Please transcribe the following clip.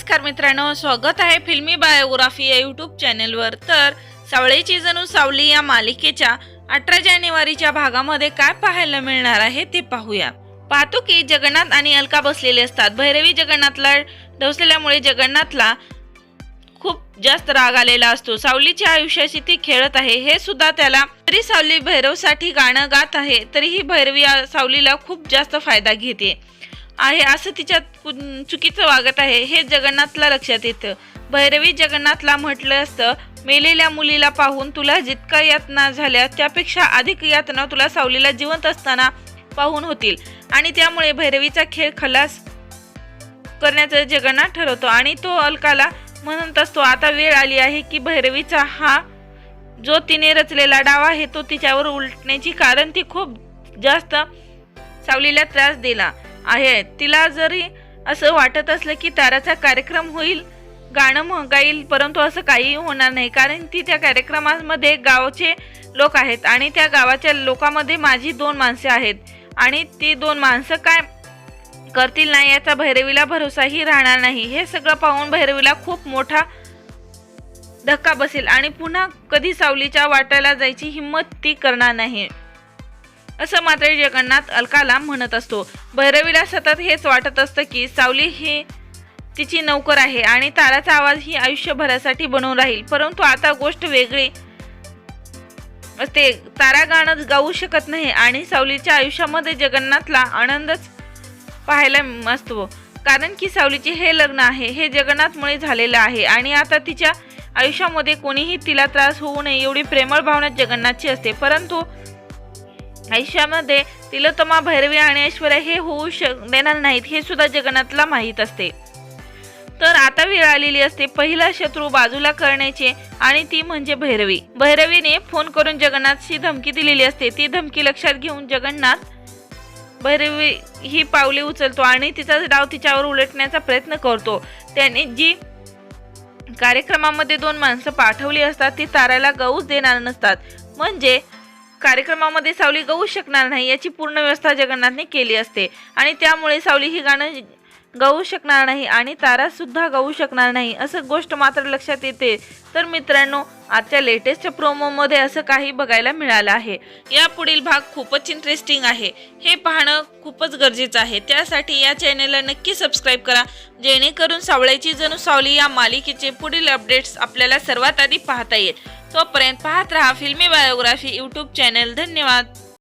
नमस्कार मित्रांनो स्वागत आहे फिल्मी बायोग्राफी या यूट्यूब चॅनेलवर. तर सावळेची जणू सावली या मालिकेच्या अठरा जानेवारीच्या भागामध्ये काय पाहायला मिळणार आहे ते पाहूया. पाहतो की जगन्नाथ आणि अलका बसलेले असतात. भैरवी जगन्नाथला ढवसल्यामुळे जगन्नाथला खूप जास्त राग आलेला असतो. सावलीच्या आयुष्याशी ती खेळत आहे. हे सुद्धा त्याला तरी सावली भैरवसाठी गाणं गात आहे तरीही भैरवी सावलीला खूप जास्त फायदा घेते. आहे असं तिच्या चुकीचं वागत आहे हे जगन्नाथला लक्षात येतं. भैरवी जगन्नाथला म्हटलं असतं मेलेल्या मुलीला पाहून तुला जितका यातना झाल्या त्यापेक्षा अधिक यातना तुला सावलीला जिवंत असताना पाहून होतील. आणि त्यामुळे भैरवीचा खेळ खलास करण्याचं जगन्नाथ ठरवतो. आणि तो अलकाला म्हणत असतो आता वेळ आली आहे की भैरवीचा हा जो तिने रचलेला डाव आहे तो तिच्यावर उलटण्याची कारण ती खूप जास्त सावलीला त्रास दिला. आहे. तिला जरी असं वाटत असलं की ताराचा कार्यक्रम होईल गाणं मग गाईल परंतु असं काही होणार नाही. कारण ती त्या कार्यक्रमामध्ये गावचे लोक आहेत आणि त्या गावाच्या लोकांमध्ये माझी दोन माणसे आहेत. आणि ती दोन माणसं काय करतील नाही याचा भैरवीला भरोसाही राहणार नाही. हे सगळं पाहून भैरवीला खूप मोठा धक्का बसेल आणि पुन्हा कधी सावलीच्या वाटायला जायची हिंमत ती करणार नाही. असं मात्र जगन्नाथ अलकाला म्हणत असतो. भैरवीला सतत हेच वाटत असतं की सावली ही तिची नौकर आहे आणि ताराचा आवाज ही आयुष्यभरासाठी बनवून राहील. परंतु आता गोष्ट वेगळी असते. तारा गाणं गाऊ शकत नाही आणि सावलीच्या आयुष्यामध्ये जगन्नाथला आनंदच पाहायला असतो. कारण की सावलीचे हे लग्न आहे हे जगन्नाथमुळे झालेलं आहे आणि आता तिच्या आयुष्यामध्ये कोणीही तिला त्रास होऊ नये एवढी प्रेमळ भावना जगन्नाथची असते. परंतु आयुष्यामध्ये तिलोत्तमा भैरवी आणि ऐश्वर्या हे होऊ शक देणार नाहीत हे सुद्धा जगन्नाथला माहीत असते. तर आता वेळ आलेली असते पहिला शत्रू बाजूला करण्याचे आणि ती म्हणजे भैरवी. भैरवीने फोन करून जगन्नाथशी धमकी दिलेली असते. ती धमकी लक्षात घेऊन जगन्नाथ भैरवी ही पावले उचलतो आणि तिचा डाव तिच्यावर उलटण्याचा प्रयत्न करतो. त्याने जी कार्यक्रमामध्ये दोन माणसं पाठवली असतात ती ताराला गऊच देणार नसतात. म्हणजे कार्यक्रमामध्ये सावली गाऊ शकणार नाही याची पूर्ण व्यवस्था जगन्नाथने केली असते. आणि त्यामुळे सावली ही गाणं गाऊ शकणार नाही आणि तारासुद्धा गाऊ शकणार नाही असं गोष्ट मात्र लक्षात येते. तर मित्रांनो आजच्या लेटेस्ट प्रोमोमध्ये असं काही बघायला मिळालं आहे. या पुढील भाग खूपच इंटरेस्टिंग आहे. हे पाहणं खूपच गरजेचं आहे. त्यासाठी या चॅनेलला नक्की सबस्क्राईब करा. जेणेकरून सावळ्याची जणू सावली या मालिकेचे पुढील अपडेट्स आपल्याला सर्वात आधी पाहता येईल. तोपर्यंत पाहत रहा फिल्मी बायोग्राफी यूट्यूब चॅनेल. धन्यवाद.